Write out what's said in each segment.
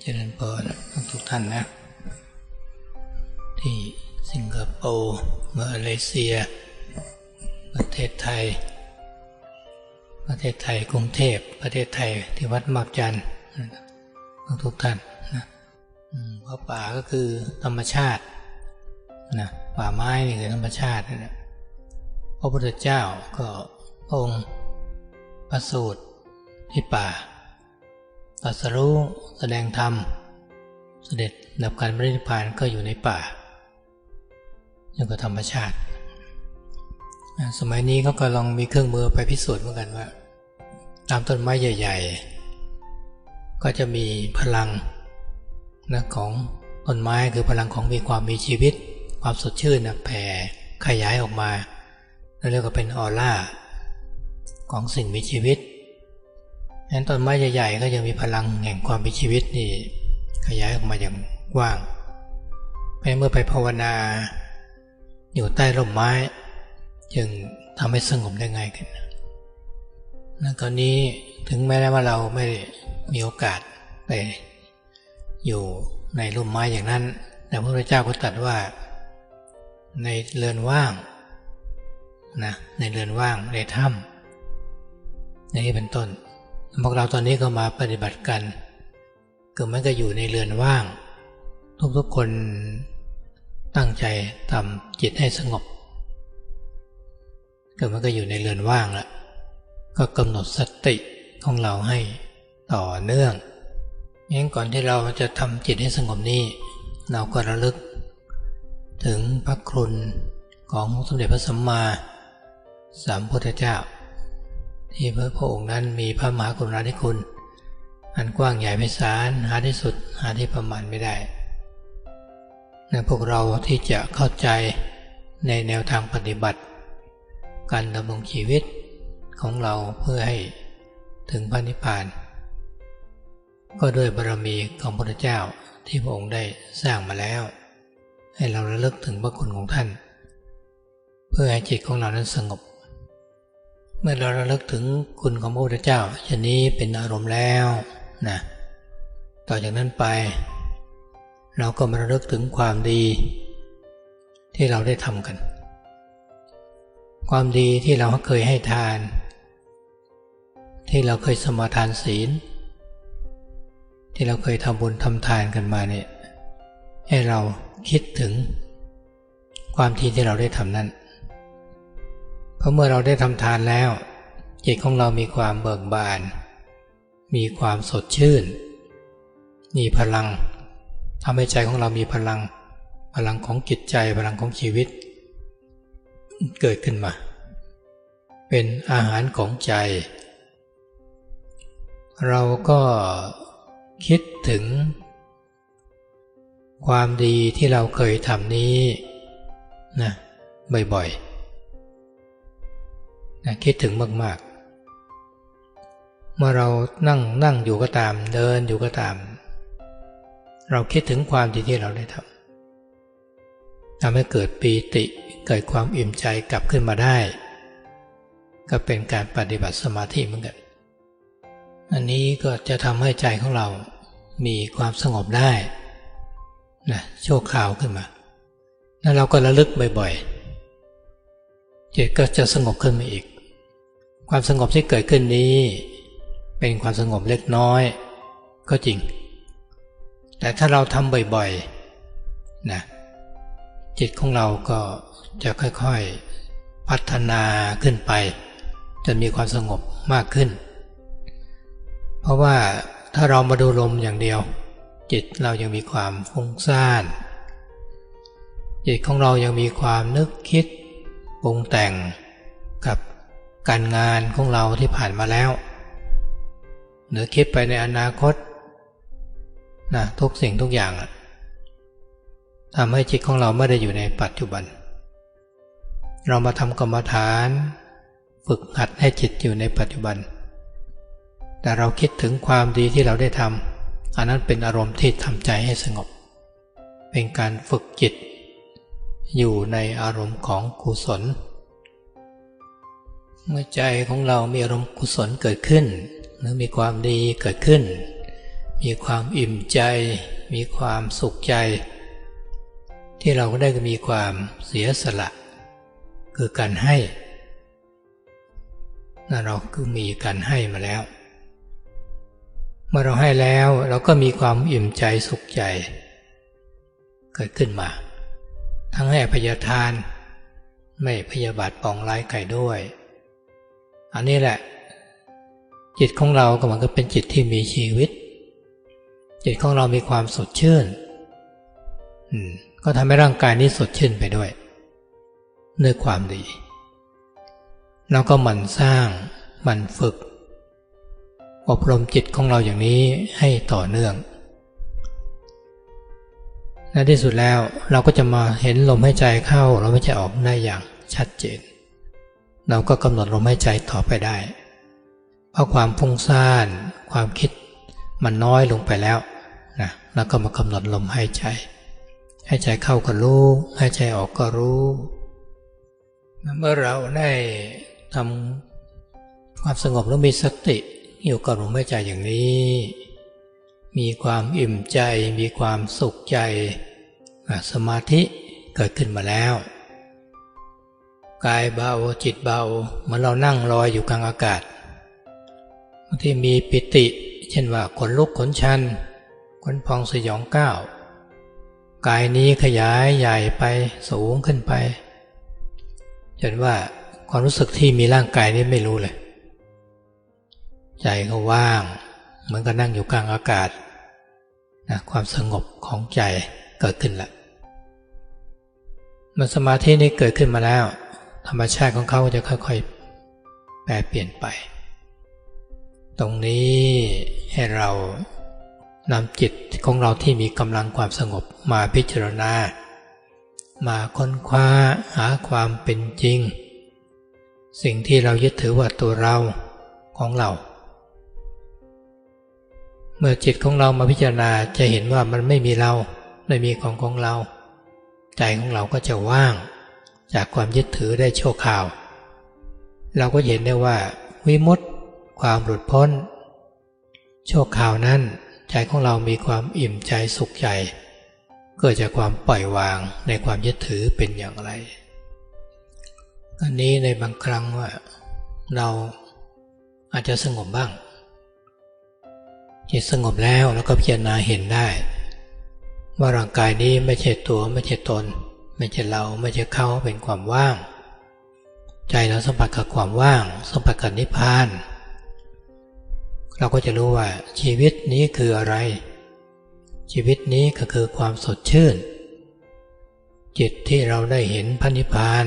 เจริญพรทุกท่านนะ ที่สิงคโปร์มาเลเซีย ประเทศไทย ประเทศไทยกรุงเทพประเทศไทยที่วัดมากจันทร์ทุกท่านนะเพราะป่าก็คือธรรมชาตินะป่าไม้นี่คือธรรมชาตินะพระพุทธเจ้าก็องค์ประสูติที่ป่า ตรัสรู้แสดงธรรม เสด็จดับการบริณิพานก็อยู่ในป่าอยู่กับธรรมชาติ สมัยนี้เขาก็ลองมีเครื่องมือไปพิสูจน์เหมือนกันว่า ตามต้นไม้ใหญ่ ๆ ก็จะมีพลังนะของต้นไม้คือพลังของมีความมีชีวิต ความสดชื่นนะแผ่ขยายออกมาเรียกว่าเป็นออร่าของสิ่งมีชีวิต นั้นต้นไม้ใหญ่ๆก็ยังมีพลังแห่งความมีชีวิตนี่ขยายออกมาอย่างกว้างเมื่อไปภาวนา อยู่ใต้ร่มไม้ จึงทำให้สงบได้ง่ายขึ้นนะตอนนี้ถึงแม้ว่าเราไม่มีโอกาสไปอยู่ในร่มไม้อย่างนั้น แต่พระพุทธเจ้าก็ตรัสว่า ในเรือนว่างนะในเรือนว่างในถ้ำในนี้เป็นต้น พวกเราตอนนี้ก็มาปฏิบัติกันก็มันก็อยู่ในเรือนว่าง ทุกๆคนตั้งใจทำจิตให้สงบก็มันก็อยู่ในเรือนว่างแล้วก็กำหนดสติของเราให้ต่อเนื่องงั้นก่อนที่เราจะทำจิตให้สงบนี้ เราก็ระลึก ถึงพระคุณของสมเด็จพระสัมมาสัมพุทธเจ้า ที่พระองค์นั้นมีพระมหากรุณาธิคุณ อันกว้างใหญ่ไพศาลหาที่สุดหาที่ประมาณไม่ได้ในพวกเราที่จะเข้าใจในแนวทางปฏิบัติ การดำรงชีวิตของเราเพื่อให้ถึงพระนิพพาน ก็ด้วยบารมีของพระเจ้าที่พระองค์ได้สร้างมาแล้ว ให้เราระลึกถึงพระคุณของท่าน เพื่อให้จิตของเรานั้นสงบ เมื่อเราระลึกถึงคุณของพระพุทธเจ้าชนนี้เป็นอารมณ์แล้วนะต่อจากนั้นไป เราก็มาระลึกถึงความดี ที่เราได้ทำกัน ความดีที่เราเคยให้ทาน ที่เราเคยสมาทานศีล ที่เราเคยทำบุญทำทานกันมาเนี่ยให้เราคิดถึงความดีที่เราได้ทำนั้น เพราะเมื่อเราได้ทำทานแล้วจิตของเรามีความเบิกบาน มีความสดชื่น มีพลังทำให้ใจของเรามีพลัง พลังของจิตใจพลังของชีวิต เกิดขึ้นมา เป็นอาหารของใจ เราก็คิดถึง ความดีที่เราเคยทำนี้นะบ่อยๆ นะคิดถึงมากๆ เมื่อเรานั่งนั่งอยู่ก็ตาม เดินอยู่ก็ตาม เราคิดถึงความดีที่เราได้ทำทำให้เกิดปีติเกิดความอิ่มใจกลับขึ้นมาได้ ก็เป็นการปฏิบัติสมาธิเหมือนกัน อันนี้ก็จะทำให้ใจของเรามีความสงบได้นะโชคข่าวขึ้นมา แล้วเราก็ระลึกบ่อยๆจิตก็จะสงบขึ้นมาอีก ความสงบที่เกิดขึ้นนี้ เป็นความสงบเล็กน้อย ก็จริง แต่ถ้าเราทำบ่อยๆนะจิตของเราก็จะค่อยๆพัฒนาขึ้นไปจนมีความสงบมากขึ้น เพราะว่าถ้าเรามาดูลมอย่างเดียว จิตเรายังมีความฟุ้งซ่าน จิตของเรายังมีความนึกคิดปรุงแต่งกับ การงานของเราที่ผ่านมาแล้ว หรือคิดไปในอนาคตนะทุกสิ่งทุกอย่างทำให้จิตของเราไม่ได้อยู่ในปัจจุบัน เรามาทำกรรมฐาน ฝึกหัดให้จิตอยู่ในปัจจุบัน แต่เราคิดถึงความดีที่เราได้ทำอันนั้นเป็นอารมณ์ที่ทำใจให้สงบ เป็นการฝึกจิต อยู่ในอารมณ์ของกุศล เมื่อใจของเรามีอารมณ์กุศลเกิดขึ้น หรือมีความดีเกิดขึ้น มีความอิ่มใจ มีความสุขใจ ที่เราก็ได้ก็มีความเสียสละ คือการให้นั่นเราคือมีการให้มาแล้ว เมื่อเราให้แล้วเราก็มีความอิ่มใจสุขใจ เกิดขึ้นมา ทั้งให้พยาทาน ไม่พยาบาทปองร้ายใครด้วย อันนี้แหละ จิตของเราก็มันก็เป็นจิตที่มีชีวิต จิตของเรามีความสดชื่นก็ทำให้ร่างกายนี้สดชื่นไปด้วยด้วยความดี แล้วก็หมั่นสร้างหมั่นฝึก อบรมจิตของเราอย่างนี้ให้ต่อเนื่องและที่สุดแล้วเราก็จะมาเห็นลมหายใจเข้าลมหายใจออกได้อย่างชัดเจน เราก็กำหนดลมหายใจต่อไปได้ เพราะความพุ่งซ่านความคิดมันน้อยลงไปแล้วนะแล้วก็มากำหนดลมหายใจหายใจเข้าก็รู้หายใจออกก็รู้ เมื่อเราได้ทำความสงบแล้วมีสติอยู่กับลมหายใจอย่างนี้ มีความอิ่มใจ มีความสุขใจ สมาธิเกิดขึ้นมาแล้ว กายเบาจิตเบาเหมือนเรานั่งลอยอยู่กลางอากาศบางที่มีปิติ เช่นว่าขนลุกขนชันขนพองสยองก้าวกายนี้ขยายใหญ่ไปสูงขึ้นไปจนว่าความรู้สึกที่มีร่างกายนี้ไม่รู้เลย ใจก็ว่าง เหมือนกับนั่งอยู่กลางอากาศนะความสงบของใจเกิดขึ้นล้วมันสมาธินี้เกิดขึ้นมาแล้ว ธรรมชาติของเขาจะค่อยๆ แปรเปลี่ยนไป ตรงนี้ให้เรานำจิตของเราที่มีกำลังความสงบมาพิจารณา มาค้นคว้าหาความเป็นจริง สิ่งที่เรายึดถือว่าตัวเราของเรา เมื่อจิตของเรามาพิจารณาจะเห็นว่ามันไม่มีเรา ไม่มีของของเรา ใจของเราก็จะว่าง จากความยึดถือได้โชว์ข่าว เราก็เห็นได้ว่าวิมุตต์ความหลุดพ้นโชว์ข่าวนั้นใจของเรามีความอิ่มใจสุขใจเกิดจากความปล่อยวางในความยึดถือเป็นอย่างไร อันนี้ในบางครั้งว่า เราอาจจะสงบบ้าง จิตสงบแล้วแล้วก็พิจารณาเห็นได้ ว่าร่างกายนี้ไม่ใช่ตัวไม่ใช่ตน ไม่ใช่เราไม่ใช่เขาเป็นความว่าง ใจเราสัมผัสกับความว่าง สัมผัสกับนิพพาน เราก็จะรู้ว่าชีวิตนี้คืออะไร ชีวิตนี้ก็คือความสดชื่น จิตที่เราได้เห็นพระนิพพาน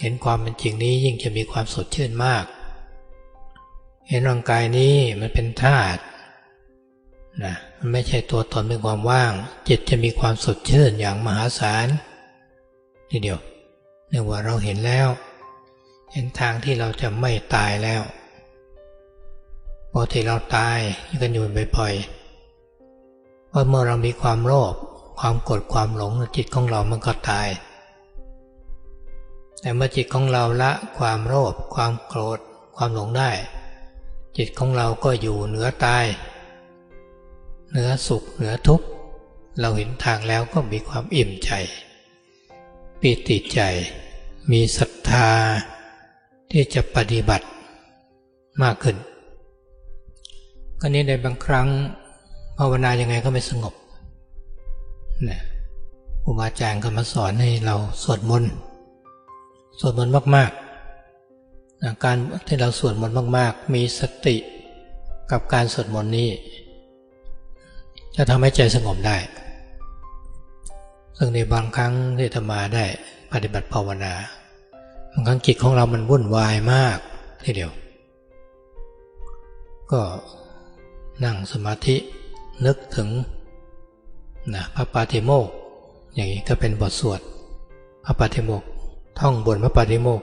เห็นความเป็นจริงนี้ยิ่งจะมีความสดชื่นมาก เห็นร่างกายนี้มันเป็นธาตุนะมันไม่ใช่ตัวตนเป็นความว่าง จิตจะมีความสดชื่นอย่างมหาศาล ทีเดียวเนื่องว่าเราเห็นแล้ว เห็นทางที่เราจะไม่ตายแล้วปกติเราตายกันอยู่บ่อยๆเพราเมื่อเรามีความโลภความกดความหลงจิตของเรามันก็ตาย แต่เมื่อจิตของเราละความโลภความโกรธความหลงได้ จิตของเราก็อยู่เหนือตาย เหนือสุขเหนือทุกข์เราเห็นทางแล้วก็มีความอิ่มใจ ปีติใจ มีศรัทธาที่จะปฏิบัติมากขึ้นก็นี้ในบางครั้งภาวนายังไงก็ไม่สงบนะครูบาอาจารย์ก็มาสอนให้เราสวดมนต์สวดมนต์มากๆการที่เราสวดมนต์มาก ๆ มีสติกับการสวดมนต์นี้ จะทำให้ใจสงบได้ ซึ่งในบางครั้งที่ธรรมาได้ปฏิบัติภาวนาบางครั้งจิตของเรามันวุ่นวายมากทีเดียว ก็นั่งสมาธินึกถึงนะพระปาติโมกอย่างนี้ก็เป็นบทสวดพระปาติโมกท่องบนพระปฏิโมก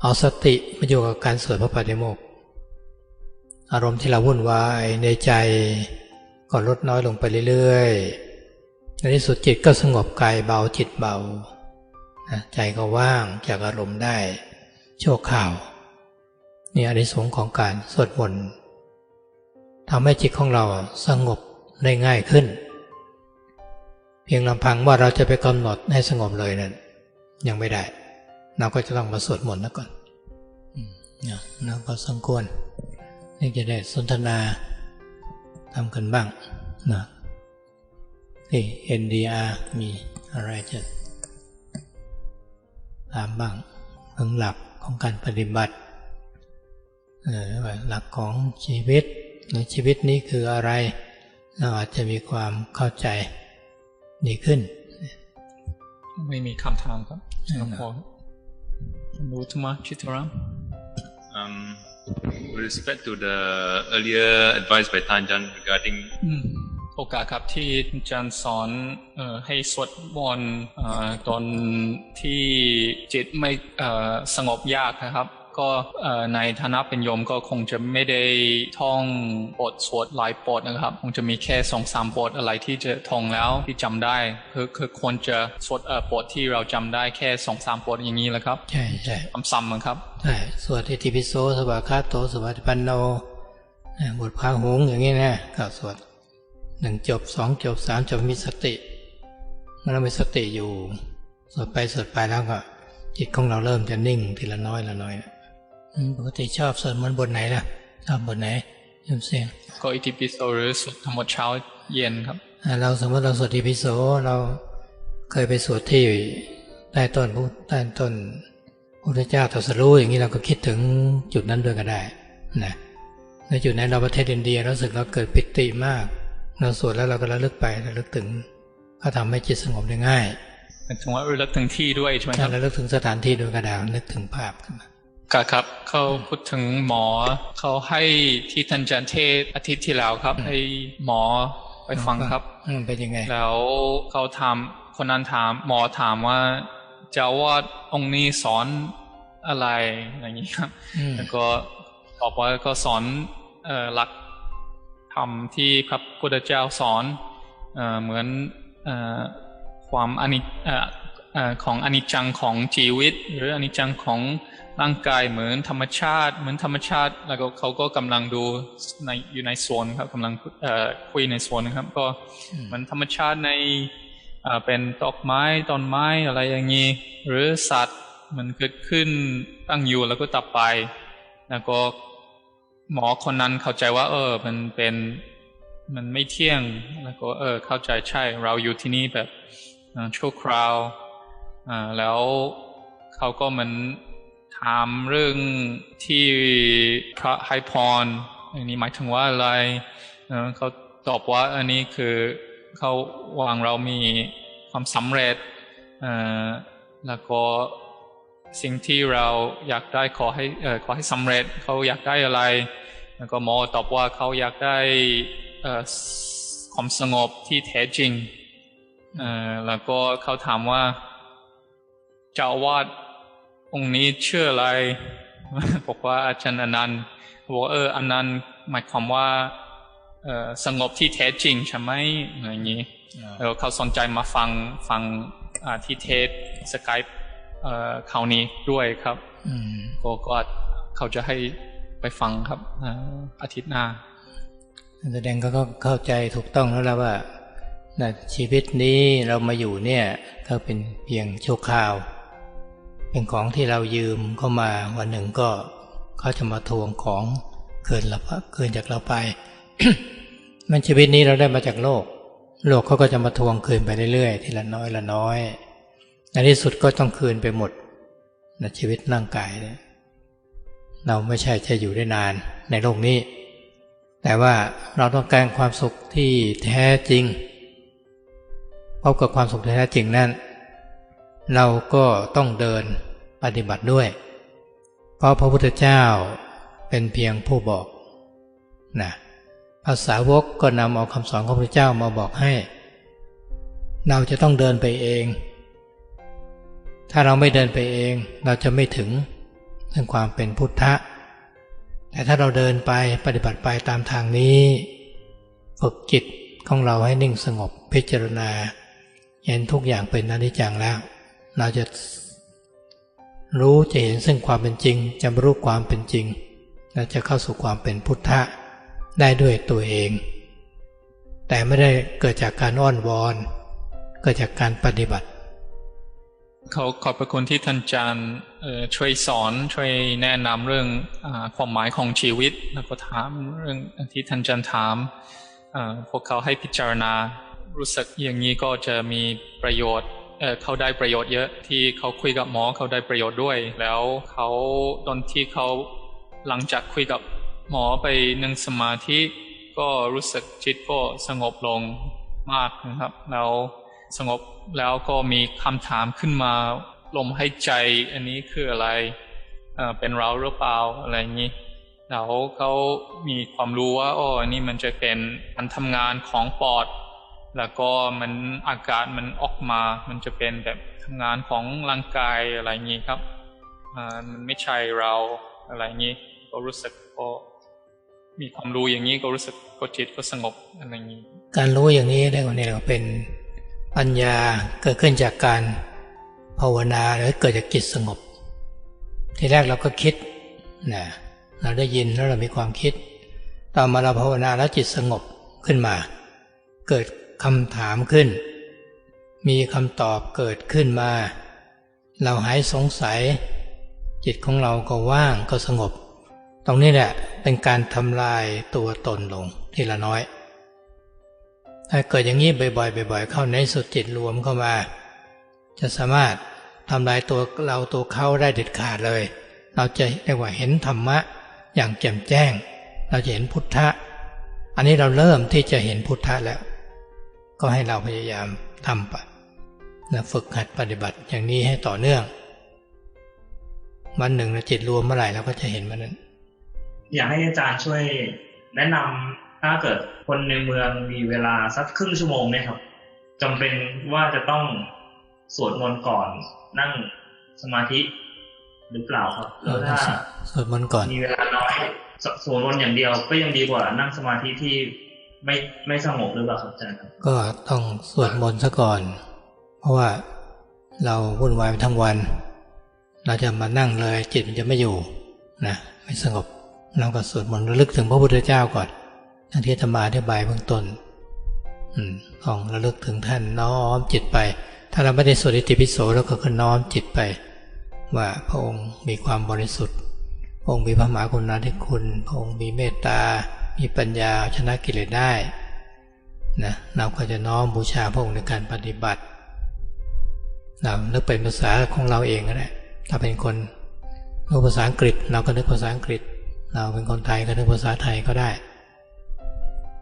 เอาสติมาอยู่กับการสวดพระปฏิโมกอารมณ์ที่เราวุ่นวายในใจก็ลดน้อยลงไปเรื่อยๆ ในที่สุดจิตก็สงบกายเบาจิตเบา ใจก็ว่างจากอารมณ์ได้โชคข่าวนี่อนิสงส์ของการสวดมนต์ทำให้จิตของเราสงบได้ง่ายขึ้น เพียงลำพังว่าเราจะไปกำหนดให้สงบเลยนั้นยังไม่ได้ เราก็จะต้องมาสวดมนต์แล้วก่อนนะเราก็สมควรที่จะได้สนทนาทำกันบ้างนะ ที่ NDR มีอะไรจะถามบ้างถึงหลักของการปฏิบัติหลักของชีวิตหรือชีวิตนี้คืออะไร เราอาจจะมีความเข้าใจดีขึ้น ไม่มีคำถามครับหลวงพ่อรู้ธรรมชิตราม Um, with respect to the earlier advice by Tanjan regarding โอกาสครับที่อาจารย์สอนออให้สวดมนต์ตอนที่จิตไม่สงบยากนะครับก็ในฐานะเป็นโยมก็คงจะไม่ได้ท่องบทสวดหลายบทนะครับ คงจะมีแค่สองสามบทอะไรที่จะท่องแล้วที่จำได้คือคือควรจะสวดบทที่เราจำได้แค่สองสามบทอย่างนี้แหละครับใช่ใช่ซ้ำๆครับใช่สวดอิติปิโสสวากขาโตสวัสดิปันโนบทพาหงอย่างนี้นะก็สวด หนึ่งจบสองจบสามจบมีสติเมื่อเรามีสติอยู่สวดไปสวดไปแล้วก็จิตของเราเริ่มจะนิ่งทีละน้อยละน้อยปกติชอบสวดมนต์บทไหนล่ะชอบบทไหนยมเสียงก็อิติปิโสหรือสวดทั้งหมดเช้าเย็นครับเราสมมติเราสวดอิติปิโสเราเคยไปสวดที่ใต้ต้นพุทใต้ต้นพุทธเจ้าตรัสรู้อย่างนี้เราก็คิดถึงจุดนั้นด้วยก็ได้นะในจุดนั้นเราประเทศอินเดียรู้สึกเราเกิดปิติมาก เราสวดแล้วเราก็ระลึกไประลึกถึง ก็ทำให้จิตสงบได้ง่ายถึงว่าระลึกถึงที่ด้วยใช่ไหมครับระลึกถึงสถานที่ด้วยก็ได้นึกถึงภาพขึ้นมาครับเขาพูดถึงหมอเขาให้ที่ทันจันเทศอาทิตย์ที่แล้วครับ ให้หมอไปฟังครับเป็นยังไง แล้วเขาถามคนนั้นถามหมอถามว่าเจ้าวาดองค์นี้สอนอะไรอย่างนี้ครับแล้วก็บอกว่าก็สอนหลักธ รรมที่พระพุทธเจ้าสอนเหมือนความอนิของอนิจจังของชีวิต หรืออนิจจังของร่างกายเหมือนธรรมชาติ เหมือนธรรมชาติ แล้วก็เขาก็กำลังดูในอยู่ในโซนครับกำลังคุยในโซนนะครับ ก็เหมือนธรรมชาติในเป็นตอกไม้ต้นไม้อะไรอย่างนี้หรือสัตว์มันเกิดขึ้นตั้งอยู่แล้วก็ตับไป แล้วก็ หมอคนนั้นเข้าใจว่า เออ มันเป็นมันไม่เที่ยง แล้วก็ เออ เข้าใจใช่ เราอยู่ที่นี่แบบชั่วคราวอ่าแล้วเขาก็เหมือนถามเรื่องที่พระให้พรอันนี้หมายถึงว่าอะไรเขาตอบว่าอันนี้คือเขาวางเรามีความสำเร็จแล้วก็ สิ่งที่เราอยากได้ขอให้ขอให้สำเร็จเขาอยากได้อะไร แล้วก็หมอตอบว่าเขาอยากได้ความสงบที่แท้จริงแล้วก็เขาถามว่าเจ้าวาดองค์นี้เชื่ออะไรบอกว่าอาจารย์อนันต์บอกเอออนันต์หมายความว่าเออสงบที่แท้จริงใช่ไหมอย่างนี้แล้วเขาสนใจมาฟังฟังที่เทศสกาย คราวนี้ด้วยครับก็ก็เขาจะให้ไปฟังครับอาทิตย์หน้าแสดงก็เข้าใจถูกต้องแล้วแล้วว่าชีวิตนี้เรามาอยู่เนี่ยก็เป็นเพียงชั่วคราว เป็นของที่เรายืมเข้ามาวันหนึ่งก็เขาจะมาทวงของเกินเราเกินจากเราไป มันชีวิตนี้เราได้มาจากโลก โลกเขาก็จะมาทวงคืนไปเรื่อยๆ ทีละน้อยละน้อย ในที่สุดก็ต้องคืนไปหมดในชีวิตร่างกายเนี่ยเราไม่ใช่จะอยู่ได้นานในโลกนี้ แต่ว่าเราต้องการความสุขที่แท้จริงพบกับความสุขที่แท้จริงนั้นเราก็ต้องเดินปฏิบัติด้วย เพราะพระพุทธเจ้าเป็นเพียงผู้บอกนะภาษาวกก็นำเอาคำสอนของพระเจ้ามาบอกให้ เราจะต้องเดินไปเอง ถ้าเราไม่เดินไปเองเราจะไม่ถึงถึงความเป็นพุทธะ แต่ถ้าเราเดินไปปฏิบัติไปตามทางนี้ฝึกจิตของเราให้นิ่งสงบพิจารณา เห็นทุกอย่างเป็นอนิจจังแล้ว เราจะรู้จะเห็นซึ่งความเป็นจริงจะรู้ความเป็นจริง และจะเข้าสู่ความเป็นพุทธะได้ด้วยตัวเอง แต่ไม่ได้เกิดจากการอ้อนวอน เกิดจากการปฏิบัติ เขาขอบพระคุณที่ท่านอาจารย์ช่วยสอนช่วยแนะนำเรื่องอความหมายของชีวิต แล้วก็ถามเรื่องที่ท่านอาจารย์ถามพวกเขาให้พิจารณารู้สึกอย่างนี้ก็จะมีประโยชน์เเขาได้ประโยชน์เยอะที่เขาคุยกับหมอเขาได้ประโยชน์ด้วย แล้วเขาตอนที่เขาหลังจากคุยกับหมอไปนั่งสมาธิก็รู้สึกจิตก็สงบลงมากนะครับ แล้ว สงบแล้วก็มีคำถามขึ้นมาลมหายใจอันนี้คืออะไรเป็นเราหรือเปล่าอะไรอย่างนี้แล้วเขามีความรู้ว่าอ๋ออันนี้มันจะเป็นการทำงานของปอด แล้วก็มันอากาศมันออกมา มันจะเป็นแบบทำงานของร่างกายอะไรอย่างนี้ครับมันไม่ใช่เราอะไรอย่างนี้ก็รู้สึกก็มีความรู้อย่างนี้ก็รู้สึกก็จิตก็สงบอะไรอย่างนี้ การรู้อย่างนี้ได้กว่านี้เราเป็น ปัญญาเกิดขึ้นจากการภาวนาหรือเกิดจากจิตสงบ ทีแรกเราก็คิดนะเราได้ยินแล้วเรามีความคิด ต่อมาเราภาวนาแล้วจิตสงบขึ้นมา เกิดคำถามขึ้น มีคำตอบเกิดขึ้นมา เราหายสงสัย จิตของเราก็ว่างก็สงบ ตรงนี้แหละเป็นการทำลายตัวตนลงทีละน้อย ถ้าเกิดอย่างนี้บ่อยๆบ่อยๆเข้าในสุดจิตรวมเข้ามา จะสามารถทำลายตัวเราตัวเขาได้เด็ดขาดเลย เราจะเรียกว่าเห็นธรรมะอย่างแจ่มแจ้ง เราจะเห็นพุทธะ อันนี้เราเริ่มที่จะเห็นพุทธะแล้ว ก็ให้เราพยายามทำไปนะฝึกหัดปฏิบัติอย่างนี้ให้ต่อเนื่อง วันหนึ่งเราจิตรวมเมื่อไหร่เราก็จะเห็นมันนั้น อยากให้อาจารย์ช่วยแนะนำ ถ้าเกิดคนในเมืองมีเวลาสักครึ่งชั่วโมงเนี่ยครับจำเป็นว่าจะต้องสวดมนต์ก่อนนั่งสมาธิหรือเปล่าครับแล้วถ้าสวดมนต์ก่อนมีเวลาน้อยสวดมนต์อย่างเดียวก็ยังดีกว่านั่งสมาธิที่ไม่ไม่สงบหรือเปล่าครับอาจารย์ก็ต้องสวดมนต์ซะก่อน เพราะว่าเราวุ่นวายทั้งวัน เราจะมานั่งเลยจิตมันจะไม่อยู่นะไม่สงบเราก็สวดมนต์ระลึกถึงพระพุทธเจ้าก่อน อย่างที่ธรรมาอธิบายเบื้องต้นของระลึกถึงท่านน้อมจิตไป ถ้าเราไม่ได้สวดอิติปิโสเราก็คือน้อมจิตไป ว่าพระองค์มีความบริสุทธิ์ พระองค์มีพระมหากรุณาธิคุณ พระองค์มีเมตตา มีปัญญาชนะกิเลสได้นะเราก็จะน้อมบูชาพระองค์ในการปฏิบัติเรานึกเป็นภาษาของเราเองก็ได้ถ้าเป็นคนรู้ภาษาอังกฤษ เราก็นึกภาษาอังกฤษ เราเป็นคนไทยก็นึกภาษาไทยก็ได้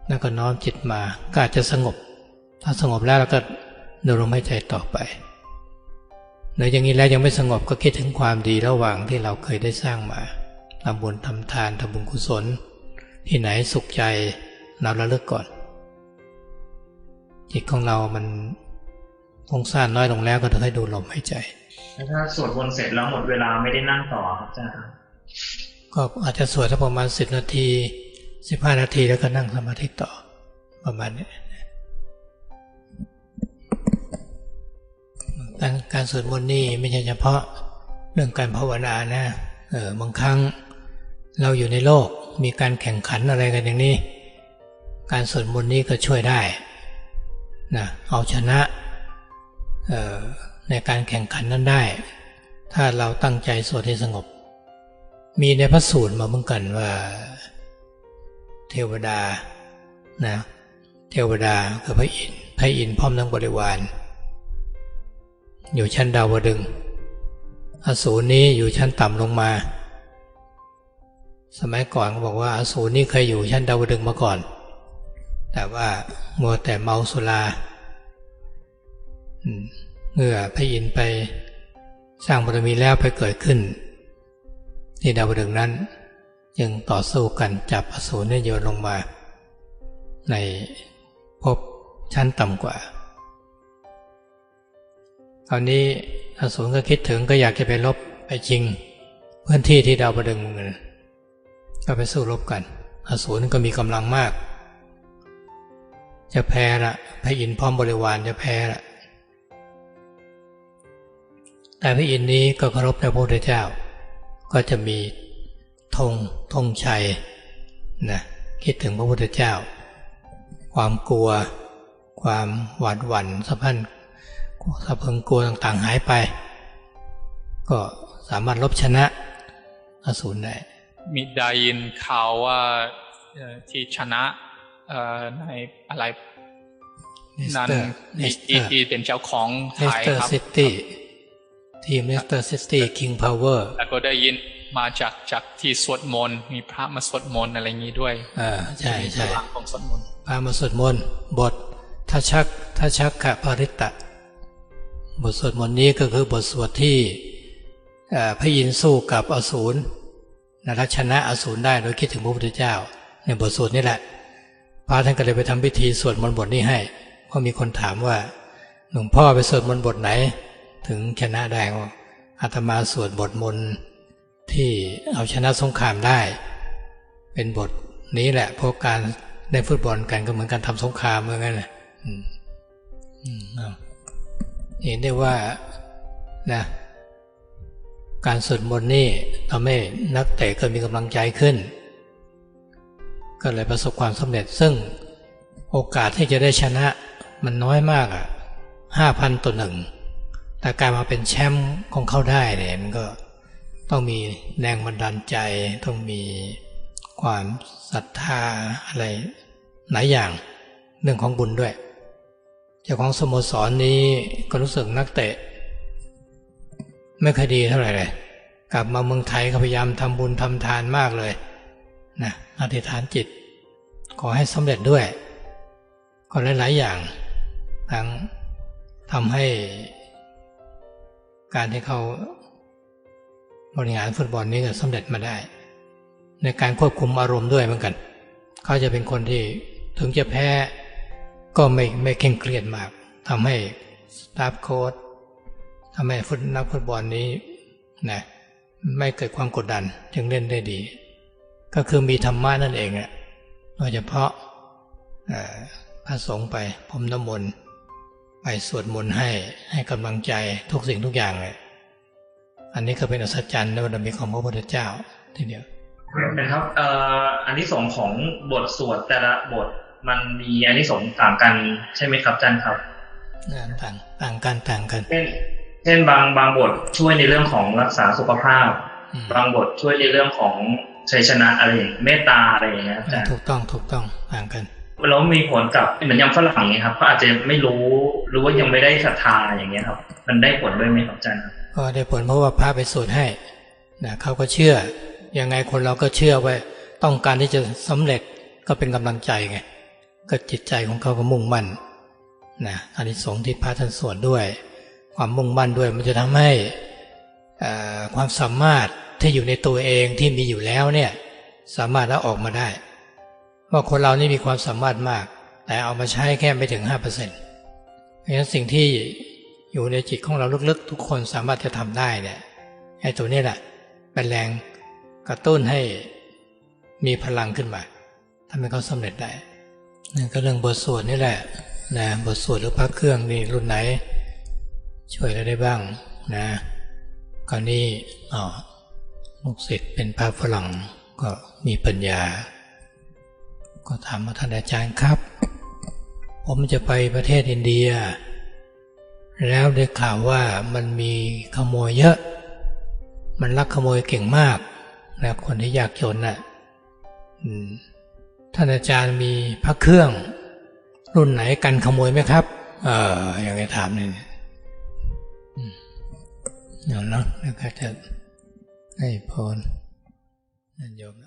แล้วก็น้อมจิตมาก็อาจจะสงบ ถ้าสงบแล้วเราก็ดูลมหายใจต่อไปในอย่างนี้แล้วยังไม่สงบก็คิดถึงความดีระหว่างที่เราเคยได้สร้างมาทำบุญทำทานทำบุญกุศล ที่ไหนสุขใจเราระลึกก่อน จิตของเรามันฟงซ่านน้อยลงแล้วก็ต้องให้ดูลมหายใจถ้าสวดมนต์เสร็จแล้วหมดเวลาไม่ได้นั่งต่อครับอาจารย์ก็อาจจะสวดประมาณสิบนาที สิบห้านาทีแล้วก็นั่งสมาธิต่อประมาณนี้การการสวดมนต์นี่ไม่ใช่เฉพาะเรื่องการภาวนานะเออบางครั้งเราอยู่ในโลกมีการแข่งขันอะไรกันอย่างนี้ การสวดมนต์นี้ก็ช่วยได้นะเอาชนะในการแข่งขันนั้นได้ ถ้าเราตั้งใจสวดให้สงบ มีในพระสูตรมาเหมือนกันว่า วดานะเทวดาคือพระอินทร์พระอินทร์พร้อมทั้งบริวาร อยู่ชั้นดาวดึงอสูรนี้อยู่ชั้นต่ำลงมา สมัยก่อนก็บอกว่าอสูรนี้เคยอยู่ชั้นดาวดึงมาก่อน แต่ว่ามัวแต่เมาสุราเมื่อพระอินทร์ไปสร้างบารมีแล้วไปเกิดขึ้น ที่ดาวดึงนั้น จึงต่อสู้กันจับอสูรเนี่ยโยนลงมา ในภพชั้นต่ำกว่าคราวนี้อสูรก็คิดถึงก็อยากจะไปลบไปจริงพื้นที่ที่ดาวประดึงก็ไปสู้รบกัน อสูรก็มีกำลังมาก จะแพ้ละพระอินทร์พร้อมบริวารจะแพ้ละแต่พระอินทร์นี้ก็เคารพในพระพุทธเจ้า ก็จะมี ธงธงชัยนะคิดถึงพระพุทธเจ้าคความกลัว ความหวาดหวั่นสะพันสะเพิงกลัวต่างๆหายไป ก็สามารถลบชนะอสูรได้ มีได้ยินข่าวว่าเอ่อที่ชนะเอ่อในอะไรเนสนั่นเตอร์เนที่สเตอที่ร์ที่เป็นเจ้าของเนสไทยเตอร์ครับซิตี้ทีมเนสเตอร์ซิตี้คิงพาวเวอร์แล้วก็ได้ยิน มาจากจากที่สวดมนต์มีพระมาสวดมนต์อะไรอย่างนี้ด้วยอ่าใช่ใช่พลังของสวดมนต์พามาสวดมนต์บททัชชักทัชชักขะปริตตะ บทสวดมนต์นี้ก็คือบทสวดที่เอ่อพระยินทร์สู้กับอสูรนะและชนะอสูรได้โดยคิดถึงพระพุทธเจ้า ในบทสวดนี่แหละ พระท่านก็เลยไปทำพิธีสวดมนต์บทนี้ให้เพราะมีคนถามว่าหลวงพ่อไปสวดมนต์บทไหน ถึงชนะได้ว่าอาตมาสวดบทมนต์ ที่เอาชนะสงครามได้ เป็นบทนี้แหละเพราะการในฟุตบอลกันก็เหมือนการทำสงครามเหมือนกันนะอืมอืมเอาเห็นได้ว่านะการสวดมนต์นี่ทำให้นักเตะเกิดมีกำลังใจขึ้น ก็เลยประสบความสำเร็จซึ่งโอกาสที่จะได้ชนะมันน้อยมากอะห้าพันต่อหนึ่งแต่การมาเป็นแชมป์ของเขาได้เนี่ยมันก็ ต้องมีแรงบันดาลใจ ต้องมีความศรัทธาอะไรหลายอย่างเรื่องของบุญด้วย เจ้าของสโมสรนนี้ก็รู้สึกนักเตะ ไม่ค่อยดีเท่าไหร่เลย กลับมาเมืองไทยก็พยายามทำบุญทำทานมากเลยนะอธิษฐานจิต ขอให้สำเร็จด้วย ก็หลาย ๆ อย่าง ทั้งทำให้การที่เขา บริหารฟุตบอลนี้ก็สำเร็จมาได้ ในการควบคุมอารมณ์ด้วยเหมือนกัน เขาจะเป็นคนที่ถึงจะแพ้ก็ไม่ไม่เคร่งเครียดมากทำให้สตาฟโค้ดทำให้ฟุตนักฟุตบอลนี้นะไม่เกิดความกดดันจึงเล่นได้ดี ก็คือมีธรรมะนั่นเองอะโดยเฉพาะเอ่อพระสงฆ์ไปพรมน้ำมนต์ไปสวดมนต์ให้ให้กำลังใจทุกสิ่งทุกอย่างเลย อันนี้ก็เป็นอัศจรรย์ในบารมีของพระพุทธเจ้าทีเดียวนะครับเอ่ออันนี้สงส์ของบทสวดแต่ละบทมันมีอันนี้สงส์ต่างกันใช่ไหมครับอาจารย์ครับนะต่างต่างกันต่างกัน เช่นเช่นบางบางบทช่วยในเรื่องของรักษาสุขภาพอืมบางบทช่วยในเรื่องของชัยชนะอะไรอย่างเมตตาอะไรอย่างเงี้ยอาจารย์ถูกต้องถูกต้องต่างกันแล้วมีผลกับเหมือนอย่างฝรั่งเนี่ยครับเขาอาจจะไม่รู้หรือว่ายังไม่ได้ศรัทธาอย่างเงี้ยครับ มันได้ผลด้วยไหมครับอาจารย์ครับ ก็ได้ผลเพราะว่าพระไปสวดให้นะเขาก็เชื่อ ยังไงคนเราก็เชื่อว่าต้องการที่จะสำเร็จก็เป็นกำลังใจไงก็จิตใจของเขาก็มุ่งมั่นนะอานิสงส์ที่พระท่านสวดด้วย ความมุ่งมั่นด้วยมันจะทำให้ความสามารถที่อยู่ในตัวเองที่มีอยู่แล้วเนี่ยสามารถแล้วออกมาได้ว่าคนเรานี่มีความสามารถมาก แต่เอามาใช้แค่ไม่ถึงห้าเปอร์เซ็นต์เพราะฉะนั้นสิ่งที่ อยู่ในจิตของเราลึกๆ ทุกคนสามารถจะทำได้เนี่ยไอ้ตัวนี้แหละเป็นแรงกระตุ้นให้มีพลังขึ้นมาทำให้เขาสำเร็จได้นั่นก็เรื่องบทสวดนี่แหละนะบทสวดหรือพระเครื่องนี่รุ่นไหน ช่วยเราได้บ้างนะคราวนี้อ๋อลูกศิษย์เป็นพระฝรั่งก็มีปัญญา ก็ถามว่าท่านอาจารย์ครับ ผมจะไปประเทศอินเดีย แล้วได้ข่าวว่ามันมีขโมยเยอะ มันลักขโมยเก่งมากนะคนที่ยากจนน่ะท่านอาจารย์มีพระเครื่อง รุ่นไหนกันขโมยไหมครับ เอออย่างไงถามเนี่อืมเดี๋ยวนะแล้วก็จะให้พรนั่นโยมนะ